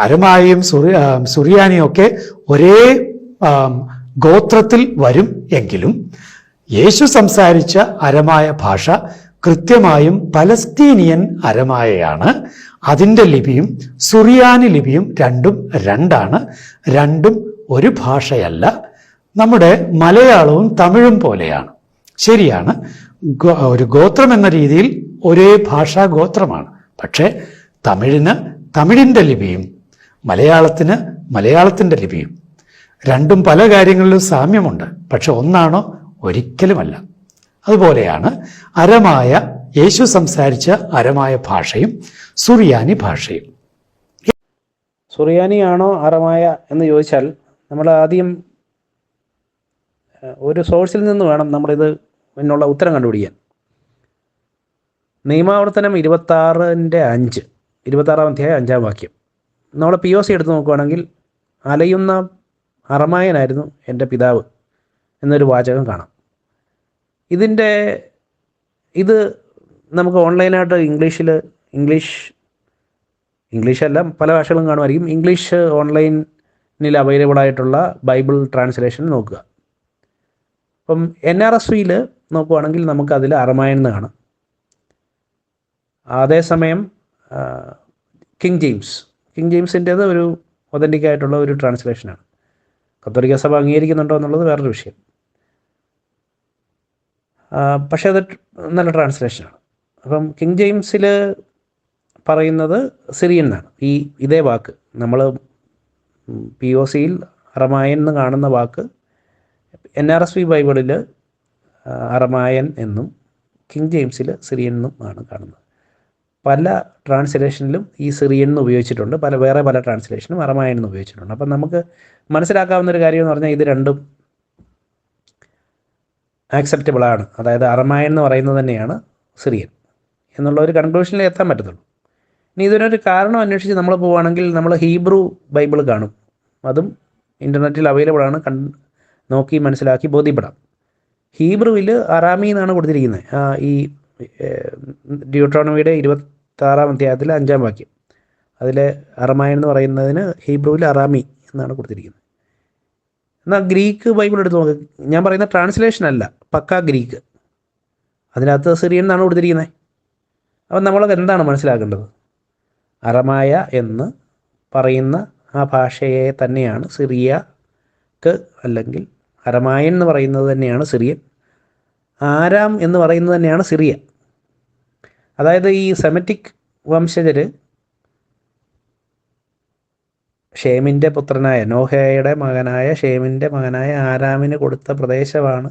അരമായും സുറി സുറിയാനിയും ഒക്കെ ഒരേ ഗോത്രത്തിൽ വരും എങ്കിലും യേശു സംസാരിച്ച അരമായ ഭാഷ കൃത്യമായും പലസ്തീനിയൻ അരമായയാണ്. അതിന്റെ ലിപിയും സുറിയാനി ലിപിയും രണ്ടും രണ്ടാണ്. രണ്ടും ഒരു ഭാഷയല്ല. നമ്മുടെ മലയാളവും തമിഴും പോലെയാണ്. ശരിയാണ്. ഒരു ഗോത്രം എന്ന രീതിയിൽ ഒരേ ഭാഷാ ഗോത്രമാണ് പക്ഷേ തമിഴിന് തമിഴിന്റെ ലിപിയും മലയാളത്തിന് മലയാളത്തിന്റെ ലിപിയും. രണ്ടും പല കാര്യങ്ങളിലും സാമ്യമുണ്ട്. പക്ഷെ ഒന്നാണോ? ഒരിക്കലുമല്ല. അതുപോലെയാണ് അരമായ യേശു സംസാരിച്ച അരമായ ഭാഷയും സുറിയാനി ഭാഷയും. സുറിയാനിയാണോ അറമായ എന്ന് ചോദിച്ചാൽ നമ്മൾ ആദ്യം ഒരു സോഴ്സിൽ നിന്ന് വേണം നമ്മളിത് എന്നുള്ള ഉത്തരം കണ്ടുപിടിക്കാൻ. നിയമാവർത്തനം ഇരുപത്താറിന്റെ അഞ്ച്. ഇരുപത്താറാം അധ്യായം അഞ്ചാം വാക്യം. നമ്മൾ പി ഒ സി എടുത്ത് നോക്കുകയാണെങ്കിൽ അലയുന്ന അറമായനായിരുന്നു എന്റെ പിതാവ് എന്നൊരു വാചകം കാണാം. ഇതിന്റെ ഇത് നമുക്ക് ഓൺലൈനായിട്ട് ഇംഗ്ലീഷിൽ ഇംഗ്ലീഷ് ഇംഗ്ലീഷ് അല്ല പല ഭാഷകളും കാണുമായിരിക്കും. ഇംഗ്ലീഷ് ഓൺലൈനിൽ അവൈലബിൾ ആയിട്ടുള്ള ബൈബിൾ ട്രാൻസ്ലേഷൻ നോക്കുക. അപ്പം എൻ ആർ എസ് വിയിൽ നോക്കുവാണെങ്കിൽ നമുക്കതിൽ അറമായൻ എന്ന് കാണാം. അതേസമയം കിങ് ജെയിംസ് കിങ് ജെയിംസിന്റേത് ഒരു ഒതന്റിക് ആയിട്ടുള്ള ഒരു ട്രാൻസ്ലേഷനാണ് കത്തോലിക്ക സഭ അംഗീകരിക്കുന്നുണ്ടോ എന്നുള്ളത് വേറൊരു വിഷയം. പക്ഷേ അത് നല്ല ട്രാൻസ്ലേഷനാണ് അപ്പം കിങ് ജെയിംസിൽ പറയുന്നത് സിറിയൻ എന്നാണ്. ഈ ഇതേ വാക്ക്. നമ്മൾ പി ഒ സിയിൽ അറമായൻ എന്ന് കാണുന്ന വാക്ക് എൻ ആർ എസ് വി ബൈബിളിൽ അറമായൻ എന്നും കിങ് ജെയിംസിൽ സിറിയൻ എന്നും ആണ് കാണുന്നത്. പല ട്രാൻസ്ലേഷനിലും ഈ സിറിയൻ എന്ന് ഉപയോഗിച്ചിട്ടുണ്ട്. പല വേറെ പല ട്രാൻസ്ലേഷനും അറമായൻ എന്ന് ഉപയോഗിച്ചിട്ടുണ്ട്. അപ്പം നമുക്ക് മനസ്സിലാക്കാവുന്ന ഒരു കാര്യം എന്ന് പറഞ്ഞാൽ ഇത് രണ്ടും ആക്സെപ്റ്റബിൾ ആണ്. അതായത് അറമായൻ എന്ന് പറയുന്നത് തന്നെയാണ് സിറിയൻ. എന്നുള്ള ഒരു കൺക്ലൂഷനിൽ എത്താൻ പറ്റത്തുള്ളൂ. ഇനി ഇതിനൊരു കാരണം അന്വേഷിച്ച് നമ്മൾ പോവുകയാണെങ്കിൽ നമ്മൾ ഹീബ്രു ബൈബിൾ കാണും. അതും ഇന്റർനെറ്റിൽ അവൈലബിൾ ആണ്. കൺ നോക്കി മനസ്സിലാക്കി ബോധ്യപ്പെടാം. ഹീബ്രുവിൽ അറാമി എന്നാണ് കൊടുത്തിരിക്കുന്നത്. ഈ ഡ്യൂട്രോണമിയുടെ ഇരുപത്താറാം അധ്യായത്തിലെ അഞ്ചാം വാക്യം. അതിലെ അറമായൻ എന്ന് പറയുന്നതിന് ഹീബ്രുവിൽ അറാമി എന്നാണ് കൊടുത്തിരിക്കുന്നത്. എന്നാൽ ഗ്രീക്ക് ബൈബിൾ എടുത്ത് നോക്ക്. ഞാൻ പറയുന്ന ട്രാൻസ്ലേഷൻ അല്ല പക്ക ഗ്രീക്ക്. അതിനകത്ത് സിറിയൻ എന്നാണ് കൊടുത്തിരിക്കുന്നത് അപ്പം നമ്മളത് എന്താണ് മനസ്സിലാക്കേണ്ടത്? അറമായ എന്ന് പറയുന്ന ആ ഭാഷയെ തന്നെയാണ് സിറിയക്ക് അല്ലെങ്കിൽ അരമായൻ എന്ന് പറയുന്നത് തന്നെയാണ് സിറിയൻ. ആരാം എന്ന് പറയുന്നത് തന്നെയാണ് സിറിയ അതായത് ഈ സെമറ്റിക് വംശജര് ഷേമിന്റെ പുത്രനായ നോഹയുടെ മകനായ ഷേമിന്റെ മകനായ ആരാമിന് കൊടുത്ത പ്രദേശമാണ്.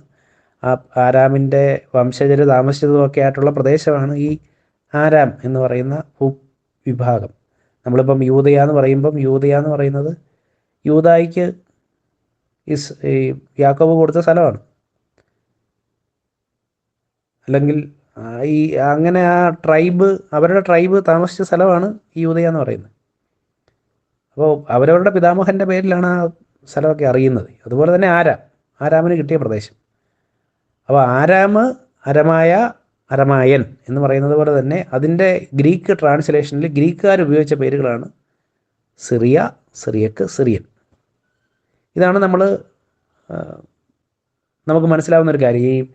ആ ആരാമിന്റെ വംശജർ താമസിച്ചതുമൊക്കെ ആയിട്ടുള്ള പ്രദേശമാണ് ഈ ആരാം എന്ന് പറയുന്ന ഭൂ വിഭാഗം നമ്മളിപ്പം യൂതയ എന്ന് പറയുമ്പം യൂതയ എന്ന് പറയുന്നത് യൂതായിക്ക് ഇസ് യാക്കോബ് കൊടുത്ത സ്ഥലമാണ്. അല്ലെങ്കിൽ ഈ അങ്ങനെ ആ ട്രൈബ് അവരുടെ ട്രൈബ് താമസിച്ച സ്ഥലമാണ് ഈ യൂതയ എന്ന് പറയുന്നത്. അപ്പോൾ അവരവരുടെ പിതാമഹന്റെ പേരിലാണ് ആ സ്ഥലമൊക്കെ അറിയുന്നത്. അതുപോലെ തന്നെ ആരാം? ആരാമിന് കിട്ടിയ പ്രദേശം. അപ്പോൾ ആരാമ് അരമായ അരമായൻ എന്ന് പറയുന്നത് പോലെ തന്നെ അതിന്റെ ഗ്രീക്ക് ട്രാൻസ്ലേഷനിൽ ഗ്രീക്കുകാർ ഉപയോഗിച്ച പേരുകളാണ് സിറിയ സിറിയക്ക് സിറിയൻ. ഇതാണ് നമ്മൾ നമുക്ക് മനസ്സിലാവുന്ന ഒരു കാര്യം. ഈ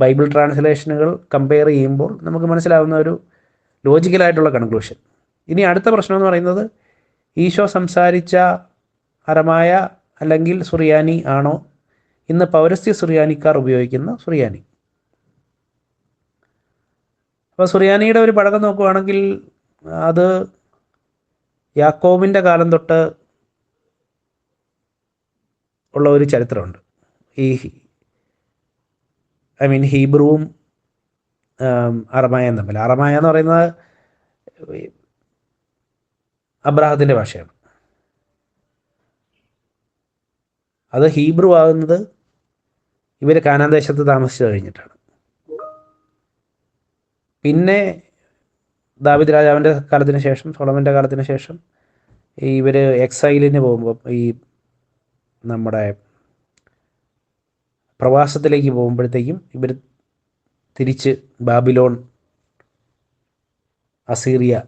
ബൈബിൾ ട്രാൻസ്ലേഷനുകൾ കമ്പയർ ചെയ്യുമ്പോൾ നമുക്ക് മനസ്സിലാവുന്ന ഒരു ലോജിക്കലായിട്ടുള്ള കൺക്ലൂഷൻ. ഇനി അടുത്ത പ്രശ്നം എന്ന് പറയുന്നത് ഈശോ സംസാരിച്ച അരമായ അല്ലെങ്കിൽ സുറിയാനി ആണോ? ഇന്ന് പൗരസ്ത്യ സുറിയാനിക്കാർ ഉപയോഗിക്കുന്ന സുറിയാനി. അപ്പോൾ സുറിയാനിയുടെ ഒരു പഴക്കം നോക്കുകയാണെങ്കിൽ അത് യാക്കോബിന്റെ കാലം തൊട്ട് ഉള്ള ഒരു ചരിത്രമുണ്ട്. ഈ ഐ മീൻ ഹീബ്രുവും അറമായ തമ്മിൽ. അറമായ എന്ന് പറയുന്നത് അബ്രാഹത്തിന്റെ ഭാഷയാണ്. അത് ഹീബ്രു ആകുന്നത് ഇവർ കാനാൻ ദേശത്ത് താമസിച്ചു കഴിഞ്ഞിട്ടാണ്. പിന്നെ ദാവിദ് രാജാവിന്റെ കാലത്തിന് ശേഷം സോളമന്റെ കാലത്തിന് ശേഷം ഇവർ എക്സൈലിന് പോകുമ്പോൾ ഈ നമ്മുടെ പ്രവാസത്തിലേക്ക് പോകുമ്പോഴത്തേക്കും ഇവർ തിരിച്ച് ബാബിലോൺ അസീറിയ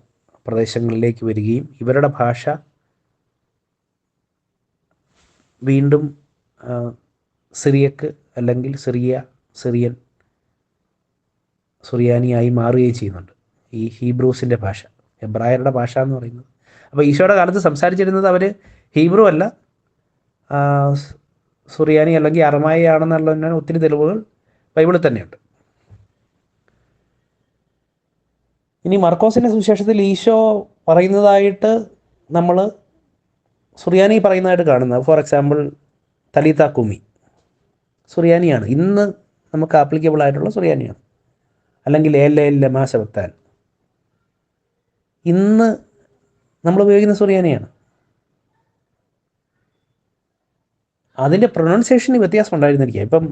പ്രദേശങ്ങളിലേക്ക് വരികയും ഇവരുടെ ഭാഷ വീണ്ടും സിറിയക്ക് അല്ലെങ്കിൽ സിറിയ സിറിയൻ സുറിയാനിയായി മാറുകയും ചെയ്യുന്നുണ്ട്. ഈ ഹീബ്രൂസിന്റെ ഭാഷ എബ്രായരുടെ ഭാഷ എന്ന് പറയുന്നത്. അപ്പോൾ ഈശോയുടെ കാലത്ത് സംസാരിച്ചിരുന്നത് അവർ ഹീബ്രു അല്ല സുറിയാനി അല്ലെങ്കിൽ അറമായി ആണെന്നുള്ളതിന് ഒത്തിരി തെളിവുകൾ ബൈബിളിൽ തന്നെയുണ്ട്. ഇനി മർക്കോസിന്റെ സുവിശേഷത്തിൽ ഈശോ പറയുന്നതായിട്ട് നമ്മൾ സുറിയാനി പറയുന്നതായിട്ട് കാണുന്നത്. ഫോർ എക്സാമ്പിൾ തലീത്ത കുമി. സുറിയാനിയാണ്. ഇന്ന് നമുക്ക് ആപ്ലിക്കബിൾ ആയിട്ടുള്ള സുറിയാനിയാണ്. അല്ലെങ്കിൽ ഏല എല്ല മാശവത്താൻ ഇന്ന് നമ്മൾ ഉപയോഗിക്കുന്ന സുറിയാനിയാണ്. അതിന്റെ പ്രൊണൗൺസിയേഷന് വ്യത്യാസം ഉണ്ടായിരുന്നിരിക്കുക ഇപ്പം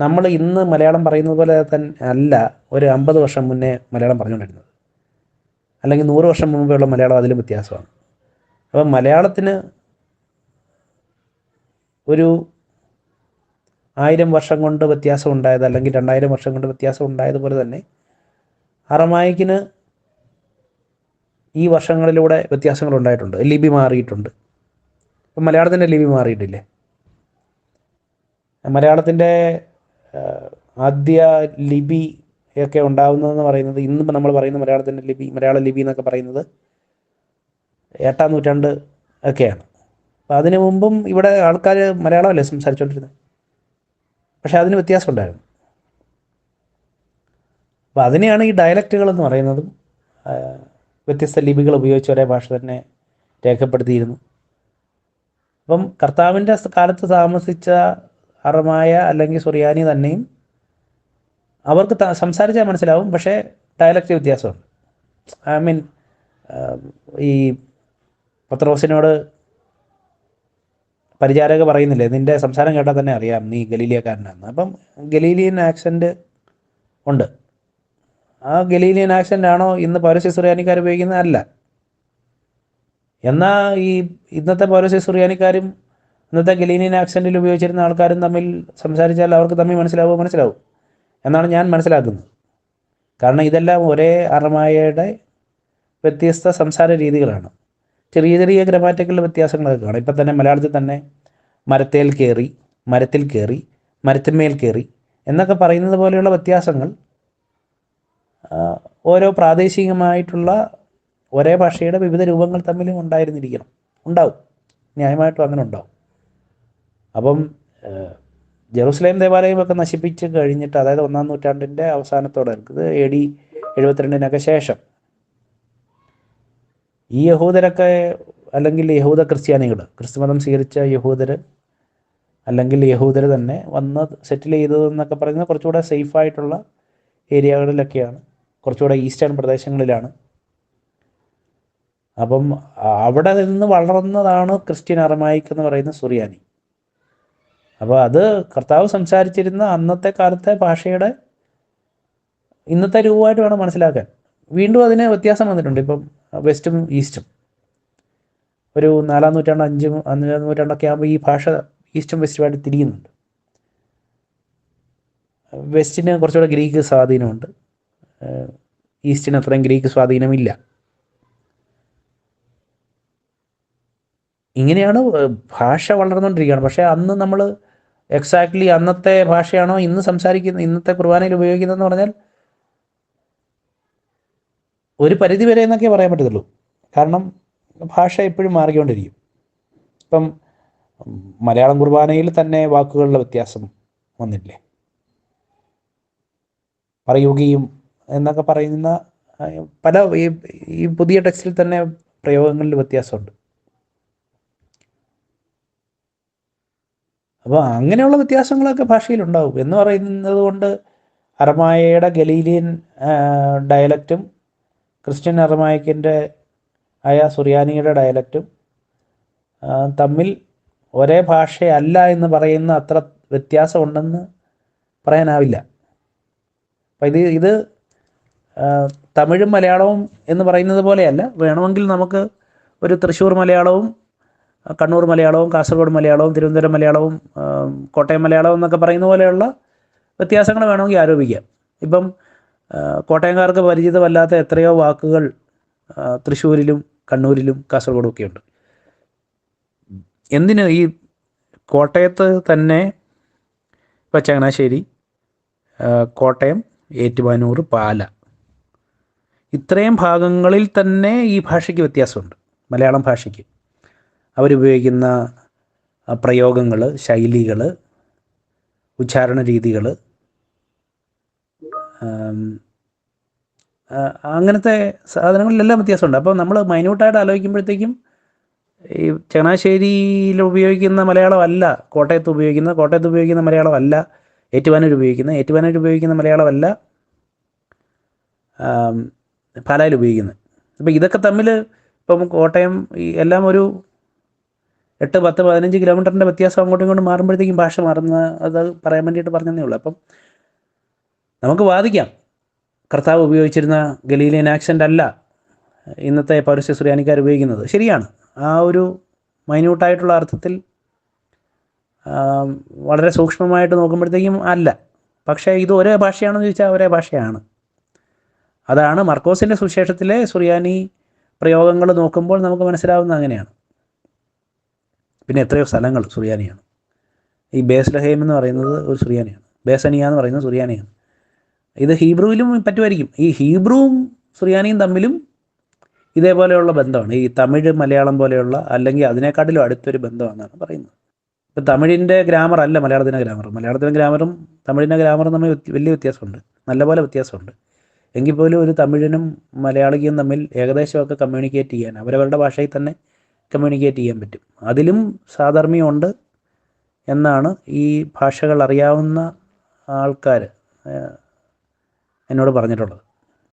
നമ്മൾ ഇന്ന് മലയാളം പറയുന്നത് പോലെ തന്നെ അല്ല ഒരു അമ്പത് വർഷം മുന്നേ മലയാളം പറഞ്ഞുകൊണ്ടിരുന്നത്. അല്ലെങ്കിൽ നൂറ് വർഷം മുമ്പെയുള്ള മലയാളം അതിലും വ്യത്യാസമാണ്. അപ്പം മലയാളത്തിന് ഒരു ആയിരം വർഷം കൊണ്ട് വ്യത്യാസം ഉണ്ടായത് അല്ലെങ്കിൽ രണ്ടായിരം വർഷം കൊണ്ട് വ്യത്യാസം ഉണ്ടായതുപോലെ തന്നെ അറമായിക്കിന് ഈ വർഷങ്ങളിലൂടെ വ്യത്യാസങ്ങൾ ഉണ്ടായിട്ടുണ്ട്. ലിപി മാറിയിട്ടുണ്ട്. ഇപ്പം മലയാളത്തിന്റെ ലിപി മാറിയിട്ടില്ലേ? മലയാളത്തിന്റെ ആദ്യ ലിപി ഒക്കെ ഉണ്ടാവുന്നതെന്ന് പറയുന്നത് ഇന്ന് നമ്മൾ പറയുന്ന മലയാളത്തിന്റെ ലിപി മലയാള ലിപി എന്നൊക്കെ പറയുന്നത് എട്ടാം നൂറ്റാണ്ട് ഒക്കെയാണ്. അപ്പം അതിനു മുമ്പും ഇവിടെ ആൾക്കാർ മലയാളമല്ലേ സംസാരിച്ചുകൊണ്ടിരുന്നത് പക്ഷെ അതിന് വ്യത്യാസം ഉണ്ടായിരുന്നു അപ്പം അതിനെയാണ് ഈ ഡയലക്റ്റുകൾ എന്ന് പറയുന്നതും വ്യത്യസ്ത ലിപികൾ ഉപയോഗിച്ച് ഒരേ ഭാഷ തന്നെ രേഖപ്പെടുത്തിയിരുന്നു. അപ്പം കർത്താവിന്റെ കാലത്ത് താമസിച്ച അറമായ അല്ലെങ്കിൽ സുറിയാനി തന്നെയും അവർക്ക് സംസാരിച്ചാൽ മനസ്സിലാവും പക്ഷേ ഡയലക്റ്റ് വ്യത്യാസമുണ്ട്. ഐ മീൻ ഈ പത്രോസിനോട് പരിചാരക പറയുന്നില്ലേ നിന്റെ സംസാരം കേട്ടാൽ തന്നെ അറിയാം നീ ഗലീലിയക്കാരനാണെന്ന്. അപ്പം ഗലീലിയൻ ആക്സെന്റ് ഉണ്ട്. ആ ഗലീലിയൻ ആക്സെന്റ് ആണോ ഇന്ന് പൗരസി സുറിയാനിക്കാർ ഉപയോഗിക്കുന്നത്? അല്ല. എന്നാൽ ഈ ഇന്നത്തെ പൗരസ്യ ഇന്നത്തെ ഗലീനിയൻ ആക്സെന്റിൽ ഉപയോഗിച്ചിരുന്ന ആൾക്കാരും തമ്മിൽ സംസാരിച്ചാൽ അവർക്ക് തമ്മിൽ മനസ്സിലാവുമോ? മനസ്സിലാവും. എന്നാണ് ഞാൻ മനസ്സിലാക്കുന്നത്. കാരണം ഇതെല്ലാം ഒരേ അറമായയുടെ വ്യത്യസ്ത സംസാര രീതികളാണ്. ചെറിയ ചെറിയ ഗ്രമാറ്റിക്കൽ വ്യത്യാസങ്ങളൊക്കെ കാണാം. ഇപ്പം തന്നെ മലയാളത്തിൽ തന്നെ മരത്തേൽ കയറി മരത്തിൽ കയറി മരത്തിന്മേൽ കയറി എന്നൊക്കെ പറയുന്നത് പോലെയുള്ള വ്യത്യാസങ്ങൾ ഓരോ പ്രാദേശികമായിട്ടുള്ള ഒരേ ഭാഷയുടെ വിവിധ രൂപങ്ങൾ തമ്മിലും ഉണ്ടായിരുന്നിരിക്കണം. ഉണ്ടാവും. ന്യായമായിട്ടും അങ്ങനെ ഉണ്ടാവും. അപ്പം ജെറുസലേം ദേവാലയമൊക്കെ നശിപ്പിച്ച് കഴിഞ്ഞിട്ട് അതായത് ഒന്നാം നൂറ്റാണ്ടിന്റെ അവസാനത്തോടെ ഇത് എ ഡി എഴുപത്തിരണ്ടിനൊക്കെ ശേഷം ഈ യഹൂദരൊക്കെ അല്ലെങ്കിൽ യഹൂദ ക്രിസ്ത്യാനികൾ ക്രിസ്തുമതം സ്വീകരിച്ച യഹൂദർ അല്ലെങ്കിൽ യഹൂദർ തന്നെ വന്ന് സെറ്റിൽ ചെയ്തതെന്നൊക്കെ പറയുന്നത് കുറച്ചുകൂടെ സേഫായിട്ടുള്ള ഏരിയകളിലൊക്കെയാണ്. കുറച്ചുകൂടെ ഈസ്റ്റേൺ പ്രദേശങ്ങളിലാണ്. അപ്പം അവിടെ നിന്ന് വളർന്നതാണ് ക്രിസ്ത്യൻ അറമായിക്ക് എന്ന് പറയുന്ന സുറിയാനി. അപ്പോൾ അത് കർത്താവ് സംസാരിച്ചിരുന്ന അന്നത്തെ കാലത്തെ ഭാഷയുടെ ഇന്നത്തെ രൂപമായിട്ട് വേണം മനസ്സിലാക്കാൻ. വീണ്ടും അതിന് വ്യത്യാസം വന്നിട്ടുണ്ട്. ഇപ്പം വെസ്റ്റും ഈസ്റ്റും. ഒരു നാലാം നൂറ്റാണ്ട് അഞ്ചും അഞ്ചാം നൂറ്റാണ്ടൊക്കെ ആകുമ്പോൾ ഈ ഭാഷ ഈസ്റ്റും വെസ്റ്റുമായിട്ട് തിരിയുന്നുണ്ട്. വെസ്റ്റിന് കുറച്ചുകൂടെ ഗ്രീക്ക് സ്വാധീനമുണ്ട്. ഈസ്റ്റിന് അത്രയും ഗ്രീക്ക് സ്വാധീനമില്ല. ഇങ്ങനെയാണ് ഭാഷ വളർന്നുകൊണ്ടിരിക്കുകയാണ്. പക്ഷേ അന്ന് നമ്മൾ എക്സാക്ട്ലി അന്നത്തെ ഭാഷയാണോ ഇന്ന് സംസാരിക്കുന്ന ഇന്നത്തെ കുർബാനയിൽ ഉപയോഗിക്കുന്നതെന്ന് പറഞ്ഞാൽ ഒരു പരിധി വരെ എന്നൊക്കെ പറയാൻ പറ്റത്തുള്ളൂ. കാരണം ഭാഷ എപ്പോഴും മാറിക്കൊണ്ടിരിക്കും. ഇപ്പം മലയാളം കുർബാനയിൽ തന്നെ വാക്കുകളുടെ വ്യത്യാസം വന്നില്ലേ പറയുകയും എന്നൊക്കെ പറയുന്ന പല ഈ പുതിയ ടെക്സ്റ്റിൽ തന്നെ പ്രയോഗങ്ങളിൽ വ്യത്യാസമുണ്ട്. അപ്പോൾ അങ്ങനെയുള്ള വ്യത്യാസങ്ങളൊക്കെ ഭാഷയിലുണ്ടാവും. എന്ന് പറയുന്നത് കൊണ്ട് അറമായയുടെ ഗലീലിയൻ ഡയലക്റ്റും ക്രിസ്ത്യൻ അറമായക്കിന്റെ ആയ സുറിയാനിയുടെ ഡയലക്റ്റും തമ്മിൽ ഒരേ ഭാഷയല്ല എന്ന് പറയുന്ന അത്ര വ്യത്യാസമുണ്ടെന്ന് പറയാനാവില്ല. അപ്പം ഇത് ഇത് തമിഴും മലയാളവും എന്ന് പറയുന്നത് പോലെയല്ല. വേണമെങ്കിൽ നമുക്ക് ഒരു തൃശ്ശൂർ മലയാളവും കണ്ണൂർ മലയാളവും കാസർഗോഡ് മലയാളവും തിരുവനന്തപുരം മലയാളവും കോട്ടയം മലയാളവും എന്നൊക്കെ പറയുന്ന പോലെയുള്ള വ്യത്യാസങ്ങൾ വേണമെങ്കിൽ ആരോപിക്കാം. ഇപ്പം കോട്ടയംകാർക്ക് പരിചിതമല്ലാത്ത എത്രയോ വാക്കുകൾ തൃശ്ശൂരിലും കണ്ണൂരിലും കാസർഗോഡും ഒക്കെ ഉണ്ട്. എന്തിന് ഈ കോട്ടയത്ത് തന്നെ ഇപ്പം ചങ്ങനാശ്ശേരി കോട്ടയം ഏറ്റുമാനൂർ പാല ഇത്രയും ഭാഗങ്ങളിൽ തന്നെ ഈ ഭാഷയ്ക്ക് വ്യത്യാസമുണ്ട്. മലയാളം ഭാഷയ്ക്ക്. അവരുപയോഗിക്കുന്ന പ്രയോഗങ്ങൾ ശൈലികൾ ഉച്ചാരണ രീതികൾ അങ്ങനത്തെ സാധനങ്ങളിലെല്ലാം വ്യത്യാസമുണ്ട്. അപ്പോൾ നമ്മൾ മൈന്യൂട്ടായിട്ട് ആലോചിക്കുമ്പോഴത്തേക്കും ഈ ചങ്ങനാശ്ശേരിയിൽ ഉപയോഗിക്കുന്ന മലയാളമല്ല കോട്ടയത്ത് ഉപയോഗിക്കുന്ന കോട്ടയത്ത് ഉപയോഗിക്കുന്ന മലയാളമല്ല ഏറ്റുവാനൂർ ഉപയോഗിക്കുന്ന ഏറ്റുവാനൂർ ഉപയോഗിക്കുന്ന മലയാളമല്ല പാലായിൽ ഉപയോഗിക്കുന്നത്. അപ്പോൾ ഇതൊക്കെ തമ്മിൽ ഇപ്പം കോട്ടയം എല്ലാം ഒരു എട്ട് പത്ത് പതിനഞ്ച് കിലോമീറ്ററിന്റെ വ്യത്യാസം അങ്ങോട്ടും ഇങ്ങോട്ടും മാറുമ്പോഴത്തേക്കും ഭാഷ മാറുന്ന അത് പറയാൻ വേണ്ടിയിട്ട് പറഞ്ഞതേ ഉള്ളൂ. അപ്പം നമുക്ക് വാദിക്കാം. കർത്താവ് ഉപയോഗിച്ചിരുന്ന ഗലീലിയൻ ആക്സന്റ് അല്ല ഇന്നത്തെ പൗരസ്യ സുറിയാനിക്കാർ ഉപയോഗിക്കുന്നത്. ശരിയാണ്. ആ ഒരു മൈന്യൂട്ടായിട്ടുള്ള അർത്ഥത്തിൽ വളരെ സൂക്ഷ്മമായിട്ട് നോക്കുമ്പോഴത്തേക്കും അല്ല. പക്ഷേ ഇത് ഒരേ ഭാഷയാണെന്ന് ചോദിച്ചാൽ ഒരേ ഭാഷയാണ്. അതാണ് മർക്കോസിന്റെ സുവിശേഷത്തിലെ സുറിയാനി പ്രയോഗങ്ങൾ നോക്കുമ്പോൾ നമുക്ക് മനസ്സിലാവുന്നത് അങ്ങനെയാണ്. പിന്നെ എത്രയോ സ്ഥലങ്ങൾ സുറിയാനിയാണ്. ഈ ബേസ്ലഹേം എന്ന് പറയുന്നത് ഒരു സുറിയാനിയാണ്. ബേസനിയ എന്ന് പറയുന്നത് സുറിയാനിയാണ്. ഇത് ഹീബ്രുവിലും പറ്റുമായിരിക്കും. ഈ ഹീബ്രുവും സുറിയാനിയും തമ്മിലും ഇതേപോലെയുള്ള ബന്ധമാണ്. ഈ തമിഴ് മലയാളം പോലെയുള്ള അല്ലെങ്കിൽ അതിനെക്കാട്ടിലും അടുത്തൊരു ബന്ധമാണെന്നാണ് പറയുന്നത്. ഇപ്പം തമിഴിന്റെ ഗ്രാമർ അല്ല മലയാളത്തിന്റെ ഗ്രാമർ. മലയാളത്തിന്റെ ഗ്രാമറും തമിഴിന്റെ ഗ്രാമറും തമ്മിൽ വലിയ വ്യത്യാസമുണ്ട്. നല്ലപോലെ വ്യത്യാസമുണ്ട്. എങ്കിൽ പോലും ഒരു തമിഴനും മലയാളിക്കും തമ്മിൽ ഏകദേശമൊക്കെ കമ്മ്യൂണിക്കേറ്റ് ചെയ്യാൻ അവരവരുടെ ഭാഷയിൽ തന്നെ കമ്മ്യൂണിക്കേറ്റ് ചെയ്യാൻ പറ്റും. അതിലും സാധർമ്യമുണ്ട് എന്നാണ് ഈ ഭാഷകൾ അറിയാവുന്ന ആൾക്കാർ എന്നോട് പറഞ്ഞിട്ടുള്ളത്.